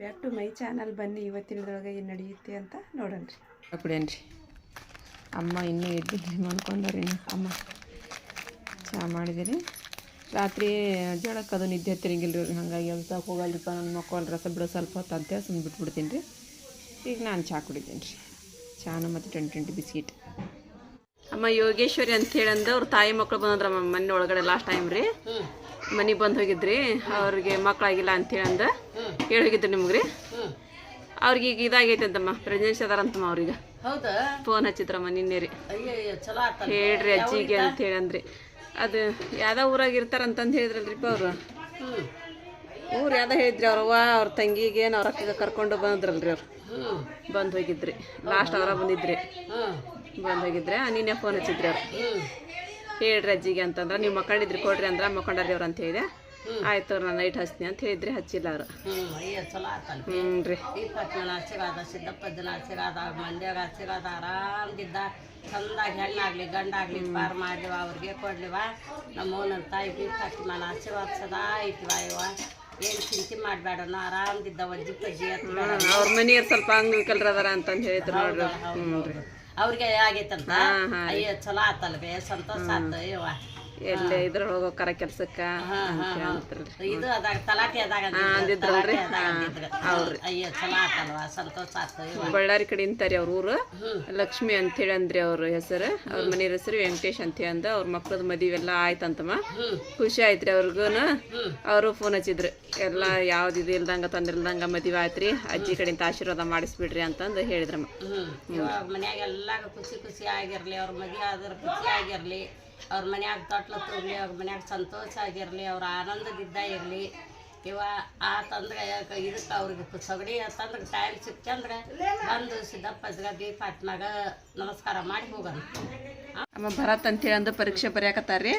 Back to my channel ಬನ್ನಿ ಇವತ್ತಿನದೊಳಗೆ ಏನು ನಡೆಯುತ್ತೆ ಅಂತ ನೋಡೋಣ ರೀ. ಕುಡಿಯನ್ರಿ ಅಮ್ಮ ಇನ್ನೂ ಎದ್ದಿದ್ರಿ ಮಾಡ್ಕೊಂಡವ್ರಿ. ಇನ್ನು ಅಮ್ಮ ಚಹಾ ಮಾಡಿದಿರಿ. ರಾತ್ರಿ ಜೋಳಕ್ಕೆ ಅದು ನಿದ್ದೆ ಹತ್ತಿರಂಗಿಲ್ಲ ರೀ ಹಾಗಾಗಿ ಎಲ್ಸಕ್ಕೆ ಹೋಗಲ್ರಿಪ್ಪ ನನ್ನ ಮಕ್ಕಳು ರಸ ಬಿಡೋ ಸ್ವಲ್ಪ ಹೊತ್ತು ಅಂತೆ ಸುಮ್ಮನೆ ಬಿಟ್ಬಿಡ್ತೀನಿ ರೀ ಈಗ ನಾನು ಚಹಾ ಕುಡಿತೀನಿ ರೀ ಚಾನು ಮತ್ತು ಟ್ವೆಂಟಿ ಟ್ವೆಂಟಿ ಬಿಸ್ಕಿಟ್. ಅಮ್ಮ ಯೋಗೇಶ್ವರಿ ಅಂತ ಹೇಳಂದು ಅವ್ರ ತಾಯಿ ಮಕ್ಕಳು ಬಂದ್ರಮ್ಮ ಮನೆ ಒಳಗಡೆ ಲಾಸ್ಟ್ ಟೈಮ್ ರೀ. ಮನೆಗೆ ಬಂದು ಹೋಗಿದ್ರಿ. ಅವ್ರಿಗೆ ಮಕ್ಕಳಾಗಿಲ್ಲ ಅಂತ ಹೇಳಂದ. ಹೇಳಿ ಹೋಗಿದ್ರಿ ನಿಮ್ಗೆ ರೀ? ಅವ್ರಿಗೆ ಈಗ ಇದಾಗೈತೆ ಅಂತಮ್ಮ ಪ್ರೆಗ್ನೆನ್ಸಿ ಅದಾರಂತಮ್ಮ ಅವ್ರಿಗೆ. ಹೌದಾ? ಫೋನ್ ಹಚ್ಚಿದ್ರಮ್ಮ ನಿನ್ನೆ ರೀ. ಹೇಳ್ರಿ ಅಜ್ಜಿಗೆ ಅಂತ ಹೇಳಂದ್ರಿ. ಅದು ಯಾವ್ದೋ ಊರಾಗ ಇರ್ತಾರಂತಂದು ಹೇಳಿದ್ರಲ್ರಿಪ್ಪ ಅವರು. ಊರು ಯಾವ್ದೋ ಹೇಳಿದ್ರಿ ಅವ್ರವ್ವ ಅವ್ರ ತಂಗಿಗೆ ಅವ್ರ ಅಕ್ಕಗೆ ಕರ್ಕೊಂಡು ಬಂದ್ರಲ್ರಿ ಅವ್ರು. ಬಂದು ಹೋಗಿದ್ರಿ. ಲಾಸ್ಟ್ ಅವರ ಬಂದಿದ್ರಿ. ಬಂದು ಹೋಗಿದ್ರೆ. ನಿನ್ನೆ ಫೋನ್ ಹಚ್ಚಿದ್ರಿ ಅವ್ರು. ಹೇಳ್ರಿ ಅಜ್ಜಿಗೆ ಅಂತಂದ್ರೆ ನೀವು ಮಕ್ಕಳಿದ್ರಿ ಕೊಡ್ರಿ ಅಂದ್ರೆ ಮಕ್ಕೊಂಡ್ರಿ ಅವ್ರು ಅಂತ ಹೇಳಿದೆ. ಆಯ್ತು ಅವ್ರು ನಾನು ನೈಟ್ ಹಚ್ತೀನಿ ಅಂತ ಹೇಳಿದ್ರಿ ಹಚ್ಚಿಲ್ಲ ಅವ್ರು. ಹ್ಞೂ ಅಯ್ಯ ಚಲೋ ಆತಲ್ಲ ಹ್ಞೂ ರೀ. ಇಪ್ಪತ್ತನ ಆಶೀರ್ವಾದ ಸಿದ್ದಪ್ಪಜ್ಜನ ಆಶೀರ್ವಾದ ಮಂಡ್ಯಾಗ ಆಶೀರ್ವಾದ ಆರಾಮ್ದಿದ್ದ ಚಂದಾಗಿ ಹೆಣ್ಣಾಗ್ಲಿ ಗಂಡಾಗ್ಲಿ ಪಾರ್ ಮಾಡ್ಲಿವ ಅವ್ರಿಗೆ ಕೊಡ್ಲಿವ. ನಮ್ಮ ತಾಯಿ ಬಿ ಮನ ಆಶೀರ್ವಾದ ಸದಾ ಐತಿವ ಇವ ಏನು ಚಿಂತೆ ಮಾಡಬೇಡ ಆರಾಮ್ದಿದ್ದ ಒಜ್ಜಿ ಪಜ್ಜಿ ಅವ್ರ ಮನೆಯವ್ರು ಸ್ವಲ್ಪ ಅಂಗವಿಕಲರು ಅದಾರ ಅಂತಂದು ಹೇಳಿದ್ರು ನೋಡ್ರಿ. ಹ್ಞೂ ರೀ. ಅವ್ರಿಗೆ ಆಗೈತಂತ? ಅಯ್ಯ ಚಲೋ ಆತಲ್ವೇ ಸಂತೋಷ ಆತ ಇವ ಎಲ್ಲೇ ಇದ್ರೊಳಗ ಹೋಗೋಕಾರ ಕೆಲ್ಸಕ್ಕ ಇದು ಅದಾಗ ತಲಾಟಿ ಅದಾಗ ಅಂದಿದ್ರು, ತಲಾಟಿ ಅದಾಗ ಅಯ್ಯ ಚಲೋ ಆತಲ್ವಾ? ಸಂತೋಷ ಆತು ಇವ ಬಳ್ಳಾರಿ ಕಡೆ ಇಂತಾರೆ ಅವ್ರ ಊರು. ಲಕ್ಷ್ಮಿ ಅಂತೇಳಿ ಅಂದ್ರಿ ಅವ್ರ ಹೆಸರು. ಅವ್ರ ಮನೆ ಹೆಸರು ವೆಂಕಟೇಶ್ ಅಂತ ಅಂದ. ಅವ್ರ ಮಕ್ಳದ ಮದುವೆಲ್ಲ ಆಯ್ತಂತಮ್ಮ. ಖುಷಿ ಆಯ್ತ್ರಿ ಅವ್ರಿಗೂನು. ಅವರು ಫೋನ್ ಹಚ್ಚಿದ್ರು. ಎಲ್ಲ ಯಾವ್ದು ಇದು ಇಲ್ದಂಗ ತಂದಿಲ್ದಂಗ ಮದುವೆ ಆಯ್ತ್ರಿ. ಅಜ್ಜಿ ಕಡೆಯಿಂದ ಆಶೀರ್ವಾದ ಮಾಡಿಸ್ಬಿಡ್ರಿ ಅಂತಂದು ಹೇಳಿದ್ರಮ್ಮ. ಮನ್ಯಾಗ ಎಲ್ಲಾಗ ಖುಷಿ ಖುಷಿ ಆಗಿರ್ಲಿ ಅವ್ರ ಮದುವೆ ಆದ್ರ ಖುಷಿ ಆಗಿರ್ಲಿ. ಅವ್ರ ಮನ್ಯಾಗ ತೊಟ್ಲ ತೋರ್ಲಿ ಅವ್ರ ಮನ್ಯಾಗ ಸಂತೋಷ ಆಗಿರಲಿ ಅವ್ರ ಆನಂದದಿದ್ದ ಇರಲಿ. ಇವ ಆತಂದ್ರೆ ಇದಕ್ಕೆ ಅವ್ರಿಗೆ ಸಗಡಿ ಅಂತಂದ್ರೆ ಟೈಮ್ ಸಿಕ್ತಂದ್ರೆ ಬಂದು ಸಿದ್ದಪ್ಪ ದೀಪ ಫಾಟ್ನಾಗ ನಮಸ್ಕಾರ ಮಾಡಿ ಹೋಗೋಣ. ಅಮ್ಮ ಭರತ್ ಅಂತೇಳಿ ಅಂದು ಪರೀಕ್ಷೆ ಬರೆಯಕತ್ತಾರ್ರಿ.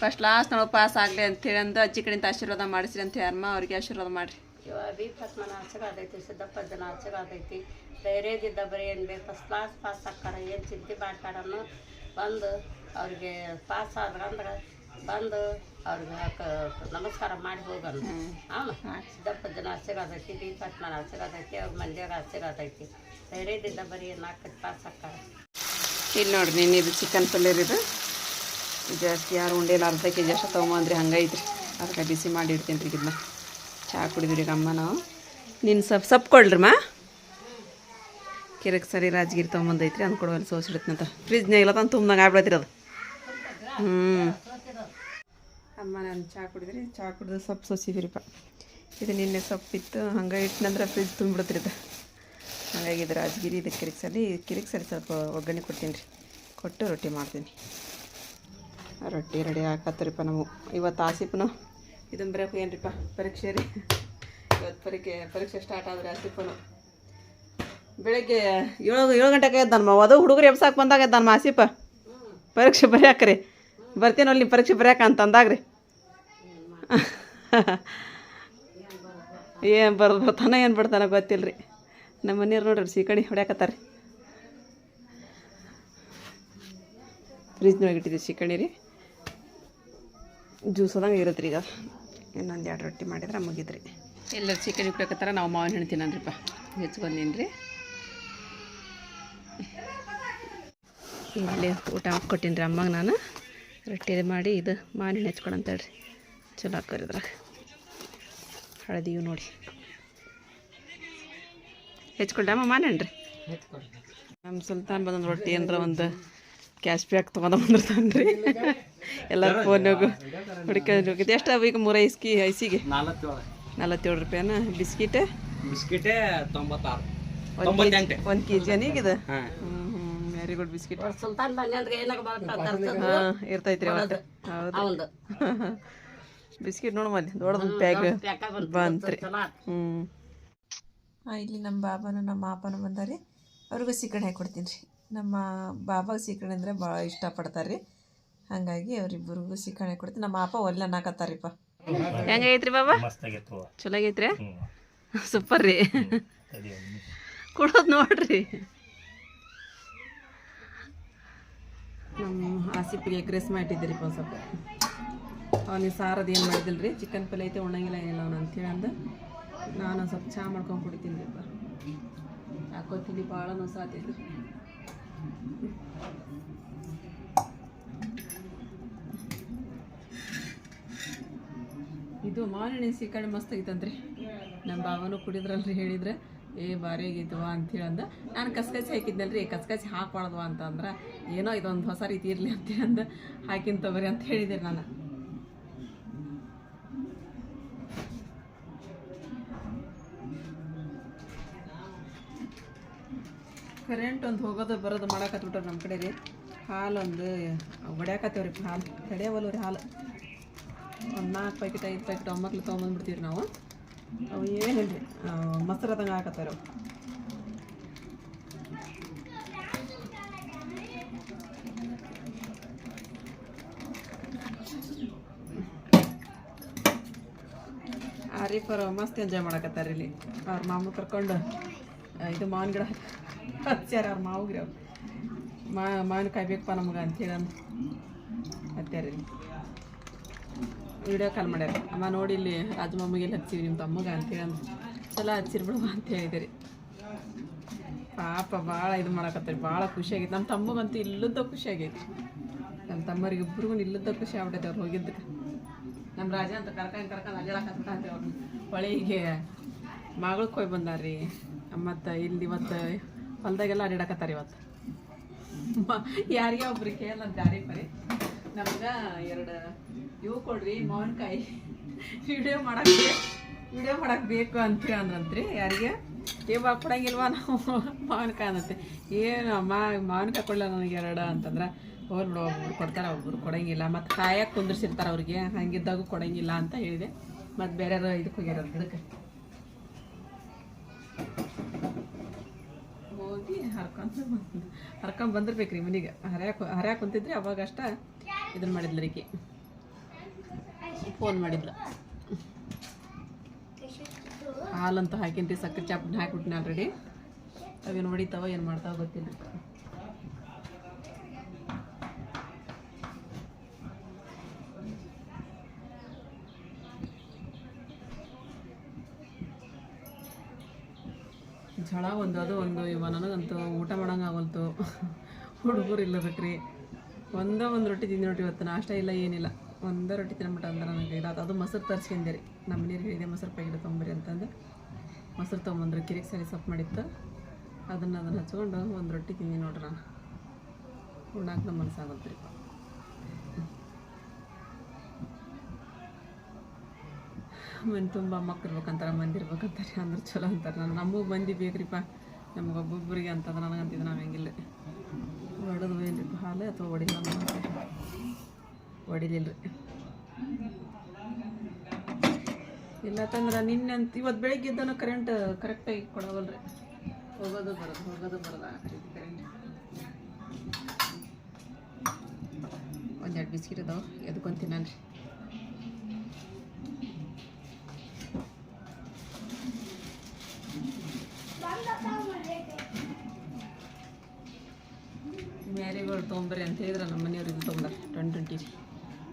ಫಸ್ಟ್ ಲಾಸ್ಟ್ ನಾವು ಪಾಸ್ ಆಗಲಿ ಅಂತೇಳಿ ಅಂದು ಅಜ್ಜಿ ಕಡೆಯಿಂದ ಆಶೀರ್ವಾದ ಮಾಡಿಸ್ರಿ ಅಂತ ಅಮ್ಮ ಅವ್ರಿಗೆ ಆಶೀರ್ವಾದ ಮಾಡಿರಿ. ಇವ ಬಿ ಫಾಟ್ಮನ ಆಶೀರ್ವಾದ ಐತಿ ಸಿದ್ದಪ್ಪಜ್ಜನ ಆಶೀರ್ವಾದ ಐತಿ ಧೈರ್ಯದಿದ್ದ ಬರೀ ಏನು ಬೇಕು ಫಸ್ಟ್ ಕ್ಲಾಸ್ ಪಾಸ್ ಆಗ್ತಾರೆ ಏನು ಚಿಂತೆ ಮಾಡ್ತಾರನ್ನು ಬಂದು ಅವ್ರಿಗೆ ಪಾಸ್ ಆದ್ರಂದ್ರೆ ಬಂದು ಅವ್ರಿಗೆ ನಮಸ್ಕಾರ ಮಾಡಿ ಹೋಗೋಣ. ಅವನು ಐತಿ ಬಿ ಫಾಟ್ಮನ ಆಶೀರ್ವಾದ ಐತಿ ಅವ್ರ ಆಶೀರ್ವಾದ ಐತಿ. ಧೈರ್ಯದಿಂದ ಬರೀ ನಾಲ್ಕು ಪಾಸ್ ಹಾಕಾರ ಇಲ್ಲಿ ನೋಡ್ರಿ ನೀನು ಇದು ಚಿಕನ್ ಪಲ್ಯ ಇದು. ಜಾಸ್ತಿ ಯಾರು ಉಂಡಿಲ್ಲ ಅರ್ಧ ಕೆ ಜಿ ಅಷ್ಟು ತೊಗೊಂಬಂದ್ರಿ ಹಂಗೈತ್ರಿ ಅದಕ್ಕೆ ಬಿಸಿ ಮಾಡಿ ಇಡ್ತೀನಿ ರೀ ಇದನ್ನ ಚಹಾ ಕುಡಿದ್ರಿ ಅಮ್ಮ ನಾವು. ನೀನು ಸಪ್ ಸಪ್ ಕೊಡ್ರಿ ಮಾ ಕಿರಕ್ ಸರಿ ರಾಜಗಿರಿ ತೊಗೊಂಬಂದೈತ್ರಿ ಅಂದ್ಕೊಡುವಲ್ಲಿ ಕೊಡುವಲ್ಲಿ ಸೋಸಿಡ್ತೀನಿ ಅಂತ ಫ್ರಿಜ್ನಾಗ ಇಲ್ಲ ತಂದು ತುಂಬ್ದಂಗೆ ಆಗ್ಬಿಡತ್ರಿ ಅದು. ಅಮ್ಮ, ನಾನು ಚಹಾ ಕುಡಿದ್ರಿ ಚಹಾ ಕುಡಿದು ಸೊಪ್ಪು ಸೋಸಿದ್ರಿಪ್ಪ ಇದು ನಿನ್ನೆ ಸೊಪ್ಪಿತ್ತು, ಹಂಗೆ ಇಟ್ಟನಂದ್ರೆ ಫ್ರಿಜ್ ತುಂಬಿಡ್ತ್ರಿ ಇದು ಹಾಗಾಗಿ ಇದು ರಾಜಗಿರಿ, ಇದು ಕಿರಿಕ್ಸಲ್ಲಿ ಕಿರಿಕ್ಸಲ್ಲಿ ಸ್ವಲ್ಪ ಒಗ್ಗರಣೆ ಕೊಡ್ತೀನಿ ರೀ. ಕೊಟ್ಟು ರೊಟ್ಟಿ ಮಾಡ್ತೀನಿ. ರೊಟ್ಟಿ ರೆಡಿ ಹಾಕತ್ತರಿಪ್ಪ ನಾವು. ಇವತ್ತು ಆಸಿಪ್ನು ಇದನ್ನು ಬರೋಕೆ ಏನ್ರಿಪ್ಪ, ಪರೀಕ್ಷೆ ರೀ. ಇವತ್ತು ಪರೀಕ್ಷೆ ಪರೀಕ್ಷೆ ಸ್ಟಾರ್ಟ್ ಆದ್ರೆ ಆಸಿಪನು ಬೆಳಗ್ಗೆ ಏಳು ಏಳು ಗಂಟೆಗೆ ಎದ್ದು ನಮ್ಮ ಅದು ಹುಡುಗರು ಎಬ್ಸಾಕ್ ಬಂದಾಗ ಎದ್ದ ನಮ್ಮ ಆಸಿಪ ಪರೀಕ್ಷೆ ಬರೆಯಾಕ್ರಿ ಬರ್ತೀನಲ್ಲ ನೀವು ಪರೀಕ್ಷೆ ಬರ್ಯಾಕ ಅಂತ ಅಂದಾಗ್ರಿ. ಏನು ಬರ್ದು ಬರ್ತಾನ ಏನು ಬಿಡ್ತಾನೆ ಗೊತ್ತಿಲ್ಲ ರೀ ನಮ್ಮ ಮನೆಯವ್ರು ನೋಡ್ರಿ ಸೀಕಣಿ ಹೊಡ್ಯಾಕತ್ತಾರ ಫ್ರಿಜ್ನೊಳಗೆ ಇಟ್ಟಿದ್ದೀವಿ ಸೀಕಣಿ ರೀ. ಜ್ಯೂಸ್ ಅದಂಗೆ ಇರುತ್ತೆ ರೀ ಈಗ. ಇನ್ನೊಂದು ಎರಡು ರೊಟ್ಟಿ ಮಾಡಿದ್ರೆ ಮುಗಿದ್ರಿ ಎಲ್ಲರೂ ಚಿಕನ್ ಕುಡಿಯಕತ್ತಾರ ನಾವು ಮಾವಿನ ಹಣ್ಣು ತಿನ್ನನ್ರಿಪ್ಪ. ಹೆಚ್ಕೊಂಡೀನಿ ರೀ ಇಲ್ಲಿ ಊಟ ಕೊಟ್ಟೀನಿ ರೀ ಅಮ್ಮಗೆ ನಾನು. ರೊಟ್ಟಿ ಮಾಡಿ ಇದು ಮಾನಿನ ಹಣ್ಣು ಹೆಚ್ಕೊಳಂತೇಳ್ರಿ ಚಲೋ ಹಾಕೋರಿ ಇದ್ರಾಗ. ಹಳದಿಯು ನೋಡಿ. ಹೆಚ್ಕೊಂಡಮ್ಮ ಮಾನೇನ್ರಿ ನಮ್ಮ ಸುಲ್ತಾನ್ ಬಂದೊಂದು ರೊಟ್ಟಿ ಅಂದ್ರೆ ಒಂದು ಕ್ಯಾಶ್ ಬ್ಯಾಕ್ ತೊಗೊಂಡು ಬಂದಿರ್ತಾನೆ ರೀ ಎಲ್ಲರೂ ಫೋನ್ಯಾಗು ಹುಡುಕೊಂಡು ಹೋಗಿದ್ದು ಎಷ್ಟು ಅವು ಈಗ ಮೂರು ಐಸ್ಕಿ ಐಸಿಗೆ ನಲವತ್ತೇಳು ರೂಪಾಯಿನ ಬಿಸ್ಕಿಟ್? ಬಿಸ್ಕಿಟೇ ತೊಂಬತ್ತಾರು. ಒಂದು ಕೆ ಜಿ ಹ್ಞೂ ಹ್ಞೂ ವೆರಿ ಗುಡ್ ಬಿಸ್ಕಿಟ್ ಸುಲ್ತಾನ್ ಬನ್ನಿ ಏನಾಗ ಬರ್ತಾರೆ ಹಾಂ ಇರ್ತೈತ್ರಿ ಅವತ್ತು ಹೌದು. ಬಿಸ್ಕಿಟ್ ನೋಡಮ್ಮ ಮಲ್ಲಿ ದೊಡ್ಡದು ಪ್ಯಾಗ್ ಪ್ಯಾಕ. ಬಂತು ಬಂತ್ರಿ. ಹ್ಞೂ ಇಲ್ಲಿ ನಮ್ಮ ಬಾಬಾನು ನಮ್ಮ ಮಾಪನು ಬಂದಾರಿ ಅವ್ರಿಗೂ ಸೀಕರಣೆ ಹಾಕಿ ಕೊಡ್ತೀನಿ ರೀ. ನಮ್ಮ ಬಾಬಾಗೆ ಸೀಕರಣೆ ಅಂದರೆ ಭಾಳ ಇಷ್ಟಪಡ್ತಾರೆ ರೀ ಹಾಗಾಗಿ ಅವ್ರಿಬ್ಬರಿಗೂ ಸೀಕರಣೆ ಕೊಡ್ತೀನಿ. ನಮ್ಮ ಅಪ್ಪ ಒಲ್ಲೆ ನಾಕತ್ತಾರಿಪ್ಪ ಹೆಂಗೈತ್ರಿ ಬಾಬಾ? ಚಲೋ ಆಗೈತ್ರಿ? ಸೂಪರ್ ರೀ. ಕೊಡೋದು ನೋಡ್ರಿ. ನಮ್ಮ ಆಸಿಪಿಗೆ ಎಗ್ ರೈಸ್ ಮಾಡಿಟ್ಟಿದ್ದೀರಿಪ್ಪ ಸ್ವಲ್ಪ. ಅವನಿಗೆ ಸಾರದು ಏನು ಮಾಡಿದಿಲ್ಲ ರೀ ಚಿಕನ್ ಪಲ್ಯ ಐತೆ, ಉಣ್ಣಂಗಿಲ್ಲ, ಏನಿಲ್ಲ ಅವನು ಅಂದ ನಾನು ಸ್ವಲ್ಪ ಚಹಾ ಮಾಡ್ಕೊಂಡು ಕುಡಿತೀನಿ ರೀ ಹಾಕೋತೀನಿ ಭಾಳ ನೋಸಾತೈತಿ ಇದು ಮಾವಿನ ಕಡೆ ಮಸ್ತ್ ಐತಂತ್ರಿ ನಮ್ಮ ಭಾವನು ಕುಡಿದ್ರಲ್ರಿ ಹೇಳಿದ್ರೆ. ಏ ಭಾರಿ ಆಗಿದ್ವಾ ಅಂತೇಳಿ ಅಂದ. ನಾನು ಕಸ್ಕಸಿ ಹಾಕಿದ್ನಲ್ರಿ ಕಸ್ಕಸಿ ಹಾಕ್ಬಾರ್ದು ಅಂತಂದ್ರೆ ಏನೋ ಇದೊಂದು ಹೊಸ ರೀತಿ ಇರಲಿ ಅಂತೇಳಿ ಅಂದ. ಹಾಕಿನ ತಗೋರಿ ಅಂತ ಹೇಳಿದೆ ನಾನು. ಕರೆಂಟ್ ಒಂದು ಹೋಗೋದು ಬರೋದು ಮಾಡಾಕತ್ಬಿಟ್ರೆ ನಮ್ಮ ಕಡೆ ರೀ. ಹಾಲು ಒಂದು ಹೊಡ್ಯಾಕತ್ತೇವ್ರಿ ಹಾಲು. ತಡೆಯವಲ್ಲ ರೀ ಹಾಲು. ಒಂದು ನಾಲ್ಕು ಪ್ಯಾಕೆಟ್ ಐದು ಪ್ಯಾಕೆಟ್ ಒಮ್ಮಕ್ಳು ತೊಗೊಂಬಂದ್ಬಿಡ್ತೀವಿ ನಾವು. ಅವು ಏನಿಲ್ಲ ಮೊಸರು ಅದಂಗೆ ಹಾಕತ್ತಾರ. ಆರೀಫರ್ ಮಸ್ತ್ ಎಂಜಾಯ್ ಮಾಡಕತ್ತಾರ ಇಲ್ಲಿ. ಅವ್ರ ಮಾಮೂಲು ಕರ್ಕೊಂಡು ಇದು ಮಾವಿನ ಗಿಡ ಹಚ್ಚಾರ ಅವ್ರ ಮಾವುಗ್ರಿ ಅವ್ರು ಮಾವಿನಕಾಯಿ ಬೇಕಪ್ಪ ನಮಗೆ ಅಂತೇಳಿ ಅಂದು ಹತ್ಯಾರ ಇಲ್ಲಿ. ವಿಡಿಯೋ ಕಾಲ್ ಮಾಡ್ಯಾರ. ಅಮ್ಮ ನೋಡಿ ಇಲ್ಲಿ ರಾಜಮಮ್ಮಗೆ ಹಚ್ಚಿವಿ ನಿಮ್ಮ ತಮ್ಮಗೆ ಅಂತೇಳಿ ಅಂದ್ರೆ. ಚಲೋ ಹಚ್ಚಿರ್ಬಿಡುವ ಅಂತ ಹೇಳಿದ್ರಿ. ಪಾಪ ಭಾಳ ಇದು ಮಾಡಕತ್ತಾರೆ ಭಾಳ ಖುಷಿ ಆಗೈತೆ. ನಮ್ಮ ತಮ್ಮಗಂತೂ ಇಲ್ಲದ ಖುಷಿ ಆಗೈತಿ. ನಮ್ಮ ತಮ್ಮರಿಗೆ ಇಬ್ಬರಿಗೂ ಇಲ್ಲದ ಖುಷಿ ಆಗ್ಬಿಟ್ಟೈತೆ ಅವ್ರು ಹೋಗಿದ್ದಕ್ಕೆ. ನಮ್ಮ ರಾಜ ಅಂತ ಕರ್ಕೊಂಡು ಕರ್ಕೊಂಡು ಅಡ್ಡಾಡಕತ್ತ ಅವ್ರು ಹೊಳಿಗೆ ಮಗಳಿಗೆ ಹೋಗಿ ಬಂದಾರ್ರಿ. ಮತ್ತು ಇಲ್ಲಿ ಇವತ್ತು ಹೊಲ್ದಾಗೆಲ್ಲ ಅಡ್ಡಾಡಕತ್ತಾರ ಇವತ್ತು. ಯಾರಿಗೆ ಒಬ್ರಿಗೆ ಕೇಳಲ್ಲ ಜಾರಿ ಪರಿ ನಮ್ಗೆ ಎರಡು ಇವು ಕೊಡ್ರಿ, ಮಾವಿನಕಾಯಿ. ವಿಡಿಯೋ ಮಾಡಕ್ಕೆ ವಿಡಿಯೋ ಮಾಡಕ್ಕೆ ಬೇಕು ಅಂತ ಅಂದ್ರಂತ್ರಿ. ಯಾರಿಗೆ? ಇವಾಗ ಕೊಡಂಗಿಲ್ವಾ ನಾವು? ಮಾವಿನಕಾಯಿ ಅನ್ನತ್ತೆ ಏನು ಅಮ್ಮ, ಮಾವಿನಕಾಯಿ ಕೊಡಲ್ಲ ನನಗೆ ಎರಡು ಅಂತಂದ್ರೆ. ಅವ್ರು ಬಿಡು ಒಬ್ಬರು ಕೊಡ್ತಾರೆ ಒಬ್ರು ಕೊಡಂಗಿಲ್ಲ. ಮತ್ತು ಕಾಯಕ್ಕೆ ಕುಂದಿರ್ಸಿರ್ತಾರೆ ಅವ್ರಿಗೆ. ಹಂಗಿದ್ದಾಗೂ ಕೊಡಂಗಿಲ್ಲ ಅಂತ ಹೇಳಿದೆ. ಮತ್ತು ಬೇರೆ ಇದಕ್ಕೆ ಹೋಗ್ಯಾರ ಗಿಡಕ್ಕೆ. ಹೋಗಿ ಹರ್ಕೊಂಡು ಹರ್ಕೊಂಡ್ ಬಂದಿರ್ಬೇಕ್ರಿ ಮನೆಗೆ. ಹರ್ಯಾಕ ಹರ್ಯಾಕ ಕುಂತಿದ್ರಿ ಅವಾಗಷ್ಟ ಇದನ್ನ ಮಾಡಿದ್ಲು ರೀಕಿ ಫೋನ್ ಮಾಡಿದ್ಲು ಹಾಲಂತ ಹಾಕಿನ್ರಿ, ಸಕ್ಕರೆ ಚಾಪ್ ಹಾಕ್ಬಿಟ್ಟಿನಿ ಆಲ್ರೆಡಿ ಅವೇನು ಹೊಡಿತಾವ, ಏನು ಮಾಡ್ತಾವ ಗೊತ್ತಿಲ್ಲ. ಝಳ ಒಂದು, ಅದು ಒಂದು, ಇವ ನನಗಂತೂ ಊಟ ಮಾಡೋಂಗಾಗಲ್ತು ಆಗಲ್ತು. ಹುಡುಗರು ಇಲ್ಲಬೇಕ್ರಿ ಒಂದೇ ಒಂದು ರೊಟ್ಟಿ ತಿಂದಿ ರೊಟ್ಟಿ ಇವತ್ತು ನಾಷ್ಟ ಇಲ್ಲ, ಏನಿಲ್ಲ. ಒಂದೇ ರೊಟ್ಟಿ ತಿನ್ಬಿಟ್ಟು ಅಂದ್ರೆ ನನಗೆ ಇದಾದ ಅದು ಮೊಸರು ತರಿಸ್ಕೊಂಡೆ ರೀ. ನಮ್ಮ ನೀರು ಹೇಳಿದೆ, ಮೊಸರು ಪ್ಯಾಕೆಟ್ ತೊಗೊಂಬರಿ ಅಂತಂದು. ಮೊಸರು ತೊಗೊಂಬಂದ್ರೆ, ಕಿರಿಕ್ ಸರಿ ಸೊಪ್ಪು ಮಾಡಿತ್ತು. ಅದನ್ನು ಅದನ್ನು ಹಚ್ಕೊಂಡು ಒಂದು ರೊಟ್ಟಿ ತಿಂದಿ ನೋಡ್ರಿ ನಾನು. ಉಣ್ಣಾಕ ನಮ್ಮ ಮನಸ್ಸಾಗುತ್ತೆ ರೀ. ಮನೆ ತುಂಬ ಮಕ್ಳು ಇರ್ಬೇಕಂತಾರೆ, ಮಂದಿ ಇರ್ಬೇಕಂತಾರೆ ಅಂದ್ರೆ ಚಲೋ ಅಂತಾರೆ ನಾನು. ನಮಗೂ ಮಂದಿ ಬೇಕ್ರಿಪ್ಪ. ನಮ್ಗೆ ಒಬ್ಬೊಬ್ಬರಿಗೆ ಅಂತಂದ್ರೆ ನನಗಂತಿದ್ದು ನಾವು ಹೆಂಗಿಲ್ಲ ಹೊಡೆದು ಏನ್ರಿಪ್ಪ ಹಾಲು ಅಥವಾ ಹೊಡಿಲ್ಲ ಹೊಡಿಲಿಲ್ಲ ರೀ ಇಲ್ಲ ತಂದ್ರೆ ನಿನ್ನೆ ಅಂತ ಇವತ್ತು ಬೆಳಿಗ್ಗೆ ಇದ್ದಾನು ಕರೆಂಟ್ ಕರೆಕ್ಟಾಗಿ ಕೊಡವಲ್ರಿ. ಹೋಗೋದು ಬರೋದು ಹೋಗೋದು ಬರೋದು ಆಗ್ತೈತಿ ಕರೆಂಟ್ ಒಂದೆರಡು ಬಿಸ್ಕಿಟ್ ಅದಾವೆ ಎದ್ಕೊಂತೀನಿ ತಿನ್ನಲ್ರಿ ಮ್ಯಾರಿಗಳು ತೊಗೊಂಬರ್ರಿ ಅಂತ ಹೇಳಿದ್ರೆ ನಮ್ಮ ಮನೆಯವ್ರಿಗೆ ತೊಗೊಂಬರ್ ತೊಗೊಂಬಾರ ಟ್ವೆಂಟಿ ಟ್ವೆಂಟಿ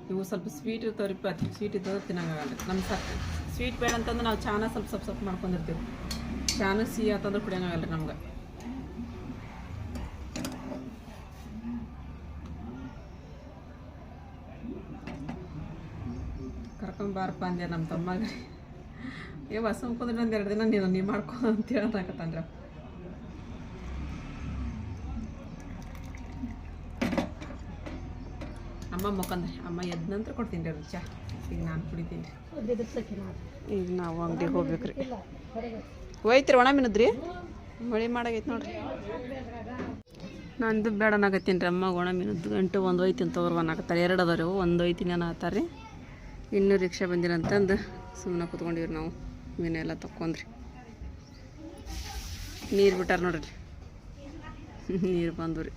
ಇವು ಸ್ವಲ್ಪ ಸ್ವೀಟ್ ಇರ್ತಾವ್ರಿಪ್ಪ ಸ್ವೀಟ್ ಇದ್ದವ್ರು ತಿನ್ನಂಗಾಗಲ್ಲ ನಮ್ಮ ಸಾಕು ಸ್ವೀಟ್ ಬೇಡ ಅಂತಂದ್ರೆ ನಾವು ಚಾನ ಸ್ವಲ್ಪ ಸ್ವಲ್ಪ ಸ್ವಲ್ಪ ಮಾಡ್ಕೊಂಡಿರ್ತೀವಿ. ಚಾನ ಸಿಹಿ ಆತಂದ್ರೆ ಕುಡಿಯೋಂಗಾಗಲ್ಲ ರೀ ನಮ್ಗೆ. ಕರ್ಕೊಂಬಾರಪ್ಪ ಅಂದೆ ನಮ್ಮ ತಮ್ಮಗೆ ಏ, ಹೊಸ ಮುಖಂದ್ರೆ ಒಂದು ಎರಡು ದಿನ ನೀನು, ನೀ ಮಾಡ್ಕೊ ಅಂತ ಹೇಳಕತ್ತಂದ್ರ ಅಮ್ಮ ಮುಖಂದ್ರೆ ಅಮ್ಮ ಎದ್ದ ನಂತರ ಕೊಡ್ತೀನಿ ರೀ ಅವ್ರಿಗೆ ಚಾ ಈಗ ನಾನು ಕುಡಿತೀನಿ. ರೀ ಈಗ ನಾವು ಅಂಗಡಿಗೆ ಹೋಗ್ಬೇಕ್ರಿ. ಹೋಯ್ತಿರಿ ಒಣ ಮೀನದ್ರಿ? ಮಳೆ ಮಾಡಾಗೈತೆ ನೋಡ್ರಿ. ನಂದು ಬೇಡ ಅನ್ನಕತ್ತೀನಿ ರೀ ಅಮ್ಮ ಒಣ ಮೀನದ್ದು ಗಂಟು ಒಂದು ಒಯ್ತೀನಿ ತಗೋರ್ ಅನ್ನಕತ್ತಾರೆ ಎರಡು ಅದಾವ ರೀ ಒಂದು ಒಯ್ತೀನಿ ಹಾಕ್ತಾರೆ ಇನ್ನೂ ರಿಕ್ಷಾ ಬಂದಿರಂತಂದು ಸುಮ್ಮನೆ ಕೂತ್ಕೊಂಡಿವ್ರಿ ನಾವು. ಮೀನೆಲ್ಲ ತಕ್ಕೊಂಡ್ರಿ. ನೀರು ಬಿಟ್ಟಾರ ನೋಡ್ರಿ. ನೀರು ಬಂದು ರೀ.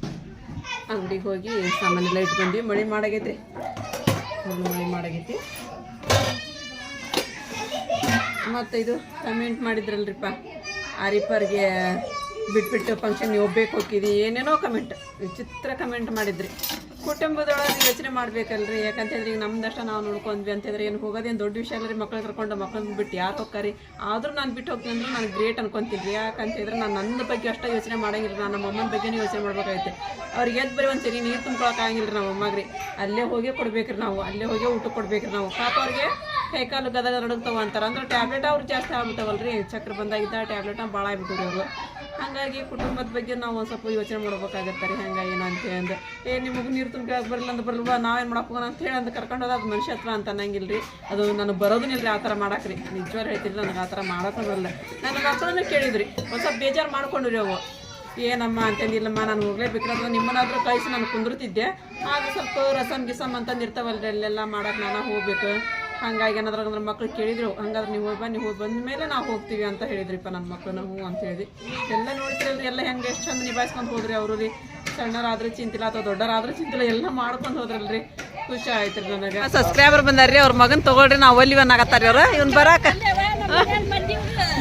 ಅಂಗಡಿಗೆ ಹೋಗಿ ಸಾಮಾನೆಲ್ಲ ಇಟ್ಕೊಂಡ್ವಿ ಮಳೆ ಮಾಡಾಗೈತಿ ಮಳೆ ಮಾಡಾಗೈತಿ. ಮತ್ತು ಇದು ಕಮೆಂಟ್ ಮಾಡಿದ್ರಲ್ರಿಪ್ಪ. ಆರಿಪರ್ಗೆ ಬಿಟ್ಬಿಟ್ಟು ಫಂಕ್ಷನ್ ನೀವು ಹೋಗಿದಿ ಏನೇನೋ ಕಮೆಂಟ್ ವಿಚಿತ್ರ ಕಮೆಂಟ್ ಮಾಡಿದ್ರಿ. ಕುಟುಂಬದೊಳಗೆ ಯೋಚನೆ ಮಾಡ್ಬೇಕಲ್ರಿ? ಯಾಕಂತಂದ್ರೆ ಈಗ ನಮ್ದಷ್ಟ ನಾವು ನೋಡ್ಕೊಂಡ್ವಿ ಅಂತಂದ್ರೆ ಏನು ಹೋಗೋದೇನು ದೊಡ್ಡ ವಿಷಯ ಅಲ್ಲ ರೀ ಮಕ್ಳು ಕರ್ಕೊಂಡು ಮಕ್ಳನ್ನ ಬಿಟ್ಟು ಯಾಕೆ ಹೋಗ್ಕಾರಿ ಆದರೂ ನಾನು ಬಿಟ್ಟು ಹೋಗ್ತೀನಿ ಅಂದ್ರೆ ನಾನು ಗ್ರೇಟ್ ಅನ್ಕೊಂತೀನಿ. ಯಾಕಂತಂದ್ರೆ ನಾನು ನನ್ನ ಬಗ್ಗೆ ಅಷ್ಟೇ ಯೋಚನೆ ಮಾಡಂಗಿಲ್ಲ ನಾನು ನಮ್ಮ ಅಮ್ಮನ ಬಗ್ಗೆನೇ ಯೋಚನೆ ಮಾಡ್ಬೇಕಾಗೈತೆ. ಅವ್ರಿಗೆ ಎದ್ದು ಬರೀ ಒಂದು ಸರಿ ನೀರು ತುಂಬ್ಕೊಳಕ್ಕಾಗಿಲ್ಲ ರೀ, ನಮ್ಮ ಅಮ್ಮಗ್ರಿ. ಅಲ್ಲೇ ಹೋಗಿ ಕೊಡ್ಬೇಕ್ರಿ ನಾವು, ಅಲ್ಲೇ ಹೋಗಿ ಊಟ ಕೊಡ್ಬೇಕ್ರಿ ನಾವು. ಪಾಪ ಅವ್ರಿಗೆ ಕೈಕಾಲು ಗದಗ ನಡುಗ್ತಾವ ಅಂತಾರೆ. ಅಂದ್ರೆ ಟ್ಯಾಬ್ಲೆಟ್ ಅವ್ರು ಜಾಸ್ತಿ ಆಗ್ಬಿಟ್ಟವಲ್ರಿ. ಚಕ್ರ ಬಂದಾಗಿದ್ದ ಟ್ಯಾಬ್ಲೆಟ್ ಭಾಳ ಆಗ್ಬಿಟ್ಟಿವ್ರಿ ಅವರು. ಹಾಗಾಗಿ ಕುಟುಂಬದ ಬಗ್ಗೆ ನಾವು ಸ್ವಲ್ಪ ಯೋಚನೆ ಮಾಡ್ಬೇಕಾಗತ್ತೆ ರೀ ಹಂಗಾಗಿ ಏನು ಅಂತ ಅಂದೆ ಏ, ನಿಮಗೆ ನೀರು ತುಂಬ ಬರಲ್ಲ ಅಂದ್ರೆ ಬರಲ್ವಾ ನಾವೇನು ಮಾಡಕ್ಕೆ ಅಂತ ಹೇಳಿ ಅಂತ ಕರ್ಕೊಂಡು ಹೋದಾಗ ಮನುಷ್ಯತ್ವ ಅಂತ ಅನ್ನಂಗಿಲ್ಲ ರೀ ಅದು ನನಗೆ ಬರೋದಿಲ್ಲ ರೀ ಆ ಥರ ಮಾಡಕ್ಕೆ ರೀ ಹೇಳ್ತೀನಿ ನನಗೆ ಆ ಥರ ಮಾಡೋಕೆ ಬರಲ್ಲ ನನ್ನ ಮಕ್ಕಳನ್ನು ಕೇಳಿದ್ರಿ. ಒಂದು ಸ್ವಲ್ಪ ಬೇಜಾರು ಮಾಡ್ಕೊಂಡ್ರಿ ಅವು ಏನಮ್ಮ ಅಂತಂದಿಲ್ಲಮ್ಮ, ನಾನು ಹೋಗ್ಲೇಬೇಕಂದ್ರೆ ನಿಮ್ಮನ್ನಾದ್ರೂ ಕಳಿಸಿ ನಾನು ಕುಂದಿರ್ತಿದ್ದೆ. ಆದ್ರೆ ಸ್ವಲ್ಪ ರಸಮ್ ಗಿಸಮ್ ಅಂತಂದಿರ್ತಾವಲ್ರಿ, ಅಲ್ಲೆಲ್ಲ ಮಾಡಕ್ಕೆ ನಾನು ಹೋಗ್ಬೇಕು. ಹಂಗಾಗಿ ಏನಾದ್ರು ಅಂದ್ರೆ ಮಕ್ಳು ಕೇಳಿದ್ರು ಹಂಗಾದ್ರೆ ನೀವು ಹೋಗಿ ಬನ್ನಿ ಹೋಗಿ ಬಂದ ಮೇಲೆ ನಾವು ಹೋಗ್ತೀವಿ ಅಂತ ಹೇಳಿದ್ರಿಪ್ಪ ನನ್ನ ಮಕ್ಕಳು ಹ್ಞೂ ಅಂತ ಹೇಳಿ. ಎಲ್ಲ ನೋಡ್ತಿರಲ್ರಿ ಎಲ್ಲ ಹೆಂಗೆ ಎಷ್ಟು ಚಂದ ನಿಭಾಯಿಸ್ಕೊಂಡು ಹೋದ್ರಿ ಅವರು ರೀ. ಸಣ್ಣರಾದ್ರೆ ಚಿಂತಿಲ್ಲ ಅಥವಾ ದೊಡ್ಡರಾದ್ರೆ ಚಿಂತಿಲ್ಲ ಎಲ್ಲ ಮಾಡ್ಕೊಂಡು ಹೋದ್ರಲ್ರಿ. ಖುಷಿ ಆಯ್ತು ರೀ ನನಗೆ ಸಬ್ಸ್ಕ್ರೈಬರ್ ಬಂದಾರ್ರಿ ಅವ್ರ ಮಗನ್ ತಗೊಳ್ರಿ ನಾವು ಒಲ್ಲಿ ಅನ್ನಕತ್ತಾರ ಅವ್ರು. ಇವ್ನು ಬರಾಕ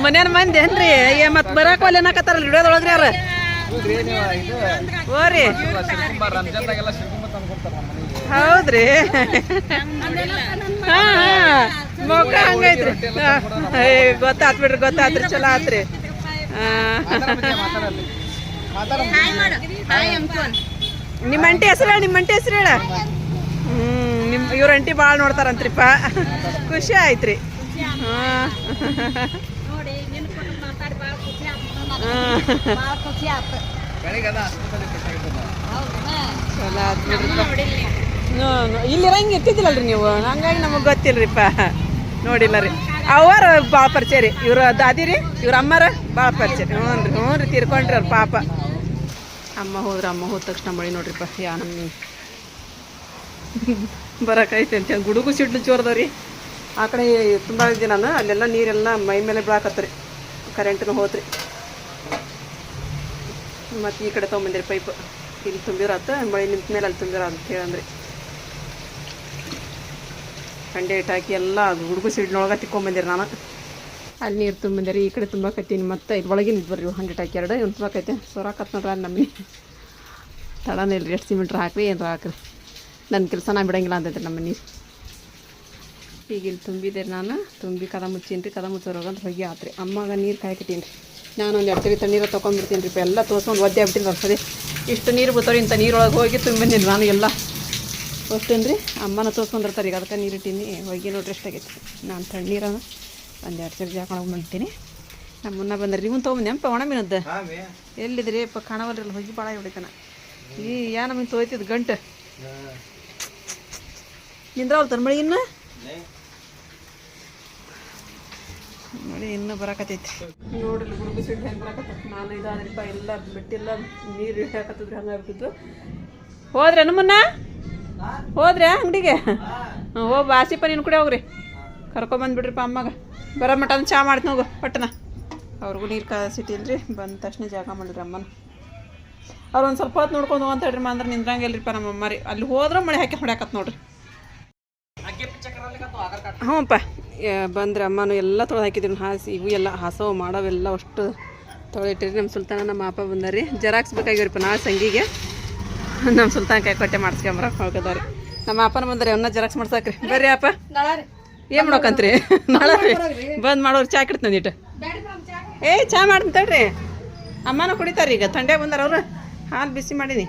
ಮನೇನ ಮಂದಿ ಏನ್ರಿ? ಏ ಮತ್ತೆ ಬರಾಕ ಒಲ್ಲಿ ಅನ್ನಕತ್ತಾರಲ್ಲ ಹಿಡಿಯೋದೊಳಗ್ರಿ ಅವ್ರು. ಓರಿ ರೀ. ಹೌದ್ರಿ. ಹಾ ಮುಖ ಹಂಗೈತ್ರಿ. ಏ ಗೊತ್ತಾತ್ ಬಿಡ್ರಿ ಗೊತ್ತಾತ್ರಿ ಚಲೋ ಆತ್ರಿ. ನಿಮ್ಮ ಅಂಟಿ ಹೆಸರು ಹೇಳ ನಿಮ್ಮ ಅಂಟಿ ಹೆಸರು ಹೇಳ. ಹ್ಮ್ ನಿಮ್ ಇವ್ರ ಅಂಟಿ ಭಾಳ ನೋಡ್ತಾರಂತ್ರಿಪ್ಪ. ಖುಷಿ ಆಯ್ತ್ರಿ. ಚಲೋ ಆತ್ ಇಲ್ಲಿ ಇರಂಗೆ ಇರ್ತಿದ್ದಿಲ್ಲಲ್ರಿ ನೀವು? ಹಂಗಾಗಿ ನಮಗೆ ಗೊತ್ತಿಲ್ಲರಿಪ್ಪ ನೋಡಿಲ್ಲ ರೀ. ಅವರ ಭಾಳ ಪರಿಚಯ ರೀ ಇವರು ದಾದಿರಿ ಇವ್ರ ಅಮ್ಮರ ಭಾಳ ಪರಿಚಯ ಹ್ಞೂ ರೀ ಹ್ಞೂ ರೀ, ತೀರ್ಕೊಂಡ್ರಿ ಅವ್ರ ಪಾಪ. ಅಮ್ಮ ಹೋದ್ರೆ, ಅಮ್ಮ ಹೋದ ತಕ್ಷಣ ಮಳಿ ನೋಡ್ರಿಪ್ಪ. ಯಾ ನಮ್ಮ ಬರಕೈತೆ ಅಂತ ಗುಡುಗು ಸಿಡ್ಲು ಜೋರ್ದವ್ರಿ. ಆ ಕಡೆ ತುಂಬ ನಾನು. ಅಲ್ಲೆಲ್ಲ ನೀರೆಲ್ಲ ಮೈ ಮೇಲೆ ಬೀಳಾಕತ್ರಿ ಕರೆಂಟ್ನು ಹೋತ್ರಿ. ಮತ್ತು ಈ ಕಡೆ ತೊಗೊಂಬಂದಿರಿ ಪೈಪ್ ಇಲ್ಲಿ ತುಂಬಿರತ್ತ ಮಳೆ ನಿಂತ ಮೇಲೆ ಅಲ್ಲಿ ತುಂಬಿರ ಅಂತ ಹೇಳಂದ್ರಿ. ಕಂಡೆ ಇಟ್ಟು ಹಾಕಿ ಎಲ್ಲ ಗುಡುಗು ಸಿಡ್ನೊಳಗೆ ತಿಕ್ಕೊಂಬಂದಿರಿ ನಾನು. ಅಲ್ಲಿ ನೀರು ತುಂಬಂದಿರಿ ಈ ಕಡೆ ತುಂಬಾಕತ್ತೀನಿ ಮತ್ತೆ ಇದು ಒಳಗಿನ ಇದು ಬರ್ರಿ ಹಂಡ್ರೆಡ್ ಹಾಕಿ, ಎರಡು, ಇವ್ನು ತುಂಬಾಕೈತೆ ಸೊರಾಕತ್ ನೋಡ್ರಿ ನಮ್ಮನೆ ತಡನೇ ಇಲ್ರಿ, ಎಷ್ಟು ಸಿಮೆಂಟ್ರ್ ಹಾಕ್ರಿ, ಏನಾರ ಹಾಕ್ರಿ. ನನ್ನ ಕೆಲಸ ನಾ ಬಿಡಂಗಿಲ್ಲ ಅಂತೈತೆ ನಮ್ಮ ನೀರು ಈಗ ಇಲ್ಲಿ ತುಂಬಿದೆ ನಾನು. ತುಂಬಿ ಕದ ಮುಚ್ಚೀನಿ ರೀ, ಕದ ಮುಚ್ಚೋರೋಗಂತ ಹೊಗೆ ಆತ್ರಿ. ಅಮ್ಮಗೆ ನೀರು ಕಾಯ್ಕಿಟ್ಟೀನಿ ರೀ. ನಾನು ಒಂದು ಎರಡು ಸರಿ ನೀರು ತೊಗೊಂಡ್ಬಿಡ್ತೀನಿ ರೀ ಎಲ್ಲ ತೋರಿಸ್ಕೊಂಡು ಒದ್ದೆ ಆಗ್ಬಿಟ್ಟಿಲ್ಲ ಸರಿ ಇಷ್ಟು ನೀರು ಬತ್ತವ್ರಿ, ಇಂಥ ನೀರೊಳಗೆ ಹೋಗಿ ತುಂಬಿದ್ದೀನಿ ನಾನು ಎಲ್ಲ. ಅಷ್ಟೇನು ರೀ ಅಮ್ಮನ ತೋರಿಸ್ಕೊಂಡಿರ್ತಾರೆ ಈಗ ಅದಕ್ಕೆ ನೀರು ಇಟ್ಟೀನಿ. ಹೋಗಿ ನೋಡ್ರಿ ಎಷ್ಟಾಗೈತಿ ನಾನು ತಣ್ಣೀರನ ಒಂದು ಎರಡು ಸರಿ ಹಾಕೊಂಡು ಮಾಡ್ತೀನಿ ನಮ್ಮ ಮುನ್ನ ಬಂದ್ರಿ ಇವನ್ ತೊಗೊಂಡು ನೆಂಪ ಒಣ ಮೀನದ್ದು? ಎಲ್ಲಿದ್ರಿ? ಅಪ್ಪ ಕಾಣವಲ್ರಿ ಹೋಗಿ ಭಾಳ ಹೊಡಿತಾನ ಈ ಯಾ ನಮಗೆ ತೋಯ್ತಿದ್ ಗಂಟು? ನಿಂದ್ರವಲ್ ತನ್ನ ಮಳಿ ಇನ್ನು ಮಳಿ ಇನ್ನೂ ಬರಾಕತೈತಿ ನೋಡ್ರಿ ಗುಡುಗು ಸಿಡ್ ಹೆಂಗೆ ಬರಕತ್ತ ನಾನು ಇದಾದ್ರಿಪ್ಪ ಎಲ್ಲ ಬಿಟ್ಟಿಲ್ಲ. ನೀರು ಹಾಕತ್ತಿದ್ರೆ ಹಂಗೆ ಹೋದ್ರೆ ನಮ್ಮನ್ನ ಹೋದ್ರೆ ಅಂಗಡಿಗೆ? ಹ್ಞೂ ಬಾಸಿಪ್ಪ ನೀನು ಕೂಡ ಹೋಗ್ರಿ. ಕರ್ಕೊಂಬಂದ್ಬಿಡ್ರಿಪ್ಪ ಅಮ್ಮಗ. ಬರೋ ಮಟ ಚಾ ಮಾಡ್ತೀನಿ ಹೋಗು ಪಟ್ಟನ ಅವ್ರಿಗೂ ನೀರು ಕಾಸಿಟ್ಟಿಲ್ರಿ ಬಂದ ತಕ್ಷಣ ಜಾಗ ಮಾಡಿದ್ರಿ ಅಮ್ಮನ. ಅವ್ರು ಒಂದು ಸ್ವಲ್ಪ ಹೊತ್ತು ನೋಡ್ಕೊಂಡು ಹೋಗಂತ ಹೇಳ್ರಿ ಅಂದ್ರೆ ನಿಂದ್ರಂಗಿಲ್ರಿಪ್ಪ ನಮ್ಮ ಅಮ್ಮ ರೀ ಅಲ್ಲಿ ಹೋದ್ರೆ ಮಳೆ ಹಾಕಿ ಹೊಡ್ಯಾಕತ್ ನೋಡ್ರಿ. ಹ್ಞೂಪ್ಪ ಬಂದ್ರೆ ಅಮ್ಮನು. ಎಲ್ಲ ತೊಳೆದು ಹಾಕಿದ್ರು ಹಾಸಿ, ಇವು ಎಲ್ಲ ಹಾಸೋ ಮಾಡೋವೆಲ್ಲ ಅಷ್ಟು ತೊಳೆದಿಟ್ಟಿರಿ. ನಮ್ಮ ಸುಲ್ತಾನ ನಮ್ಮ ಅಪ್ಪ ಬಂದಾರಿ. ಜೆರಾಕ್ಸ್ ಬೇಕಾಗಿವ್ರಿಪ್ಪ ನಾ ಸಂಗಿಗೆ. ನಮ್ಮ ಸುಲ್ತಾನ್ ಕೈ ಕೊಟ್ಟೆ ಮಾಡಿಸ್ಕೊಂಬರ ಹೋಗದವ್ರಿ. ನಮ್ಮ ಅಪ್ಪನ ಬಂದ್ರಿ ಅವನ್ನ ಜೆರಾಕ್ಸ್ ಮಾಡ್ಸಾಕ್ರಿ. ಬರ್ರಿ ಅಪ್ಪ. ಏನು ಮಾಡ್ಬೇಕಂತ್ರಿ ನಾಳೆ ಬಂದ್ ಮಾಡೋರು ಚಾ ಕಿಡ್ತ ನಂದಿಟ್ಟು ಏ, ಚಾ ಮಾಡ್ತೀನಿ ತಡ್ರಿ. ಅಮ್ಮನ ಕುಡಿತಾರೆ ಈಗ. ಥಂಡೆ ಬಂದಾರ ಅವರು. ಹಾಲು ಬಿಸಿ ಮಾಡೀನಿ.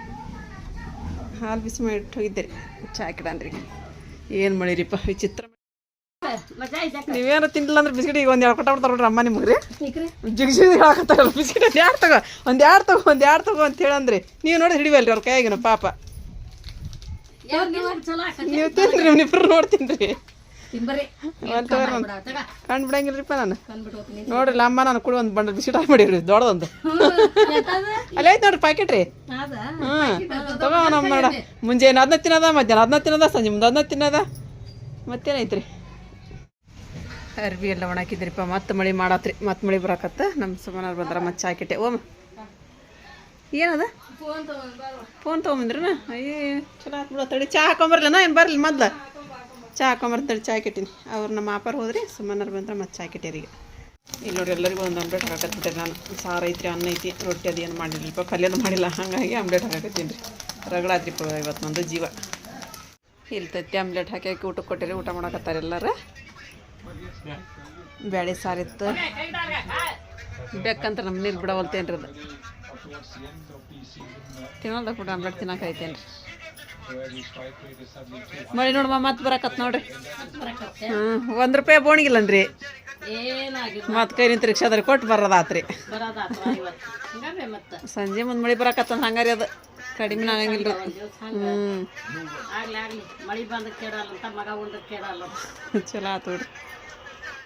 ಹಾಲು ಬಿಸಿ ಮಾಡಿ ಇಟ್ಟು ಹೋಗಿದ್ದೆ ರೀ. ಚಾ ಕಿಡನ್ರಿ. ಏನು ಮಾಡಿರಿಪ್ಪ ವಿಚಿತ್ರ ನೀವೇನು ತಿನ್ನಿಲ್ಲ ಅಂದ್ರೆ ಬಿಸ್ಕಿಟ್ ಈಗ ಒಂದು ಎರಡು ಕೊಟ್ಟ ಬಿಡ್ತಾರ ನೋಡ್ರಿ ಅಮ್ಮ ನಿಮ್ಗೆ ರೀ. ಜಿಗ್ ಜಿಗ್ ಹಾಕತ್ತಾರ ಬಿಸ್ಕಿಟ್. ಒಂದು ಯಾರು ತಗೋ ಒಂದು ಎರಡು ತಗೋ ಒಂದು ಎರಡು ತಗೋ ಅಂತ ಹೇಳಂದ್ರಿ. ನೀವು ನೋಡಿ ಹಿಡಿವಲ್ರಿ ಅವ್ರ ಕೈಯಾಗಿನ ಪಾಪ. ನೀವು ತಿನ್ರಿ ಇವ್ನಿಬ್ರು ನೋಡ್ತೀನಿ ರೀ ಕಣ್ಣು ಬಿಡಂಗಿಲ್ರಿಪ್ಪ ನಾನು. ನೋಡ್ರಿ ಅಮ್ಮ ನಾನು ಕೂಡ ಒಂದು ಬಂಡ ಬಿಸ್ಕಿಟ್ ಮಾಡಿರಿ ದೊಡ್ಡದೊಂದು ಅಲ್ಲಿ ಐತೆ ನೋಡ್ರಿ ಪ್ಯಾಕೆಟ್ ರೀ. ಹ್ಞೂ ತಗೋ ನಮ್ಮ ನೋಡ. ಮುಂಜಾನೆ ಅದನ್ನ ತಿನ್ನದ ಮಧ್ಯಾಹ್ನ ಅದನ್ನ ತಿನ್ನದ ಸಂಜೆ ಮುಂದೆ ಅದನ್ನ ತಿನ್ನದ. ಮತ್ತೇನೈತ್ರಿ ಅರ್ಬಿ ಎಲ್ಲ ಒಣಾಕಿದ್ರಿಪ್ಪ ಮತ್ತೆ ಮಳೆ ಮಾಡತ್ರಿ, ಮತ್ತೆ ಮಳೆ ಬರಾಕತ್ತ. ನಮ್ಮ ಸುಮನಾರ್ ಬಂದ್ರ ಮತ್ತೆ ಚಾಕಿಟ್ಟೆ ಓಮ್ ಏನದ? ಫೋನ್ ತೊಗೊಂಬಂದ್ರನ? ಅಯ್ಯ, ಚಲೋ ಆತ್ ಬಿಡ ತಡಿ. ಚಾ ಹಾಕೊಂಬರ್ಲನ ಏನು ಬರಲಿ ಮೊದ್ಲು? ಚಾ ಹಾಕೊಂಬರ್ತೇಳಿ ಚಾ ಹಾಕಿಟ್ಟಿನಿ ಅವ್ರು ನಮ್ಮ ಆಪರ್ ಹೋದ್ರಿ ಸುಮ್ಮನಾರು ಬಂದ್ರೆ ಮತ್ತೆ ಚಾ ಈಗ. ಇಲ್ಲಿ ನೋಡಿ ಎಲ್ಲರಿಗೂ ಒಂದು ಆಮ್ಲೆಟ್ ಹಾಕತ್ಬಿಟ್ಟೆ ನಾನು. ಸಾರು ಐತ್ರಿ, ಅನ್ನ ಐತಿ, ರೊಟ್ಟಿ ಅದು ಏನು ಮಾಡಿರಲಿಪ್ಪ ಪಲ್ಯದ ಮಾಡಿಲ್ಲ. ಹಾಗಾಗಿ ಆಮ್ಲೆಟ್ ಹಾಕತ್ತೀನಿ ರೀ ರಗಡಾದ್ರಿ ಇವತ್ತು ನಂದು ಜೀವ. ಇಲ್ಲಿ ತತ್ತಿ ಆಮ್ಲೆಟ್ ಹಾಕಿ ಹಾಕಿ ಊಟಕ್ಕೆ ಕೊಟ್ಟಿರಿ, ಊಟ ಮಾಡಕತ್ತಾರೆ ಎಲ್ಲರೂ. ಬ್ಯಾಳೆ ಸಾರಿತ್ತು ಬೇಕಂತ ನಮ್ಮ ನೀರು ಬಿಡವಲ್ತೇನ್ರಿ ಅದು? ತಿನ್ನೋದ ಕೂಡ ಆಮ್ಲೆಟ್ ತಿನ್ನಕೈತೇನ್ರಿ ಮಳೆ ನೋಡಮ್ಮ ಮತ್ತೆ ಬರಕತ್ ನೋಡ್ರಿ. ಹ್ಞೂ ಒಂದು ರೂಪಾಯಿ ಬೋಣಿಗಿಲ್ಲನ್ರಿ. ಮತ್ತೆ ಕೈ ನಿಂತು ರಿಕ್ಷಾದ್ರೆ ಕೊಟ್ಟು ಬರೋದಾತ್ರಿ. ಸಂಜೆ ಮುಂದೆ ಮಳೆ ಬರಕತ್ತಂದ ಹಂಗಾರಿ ಅದು. ಕಡಿಮೆ ಆಗಂಗಿಲ್ಲ ಹ್ಞೂ ಚಲೋ ಆತು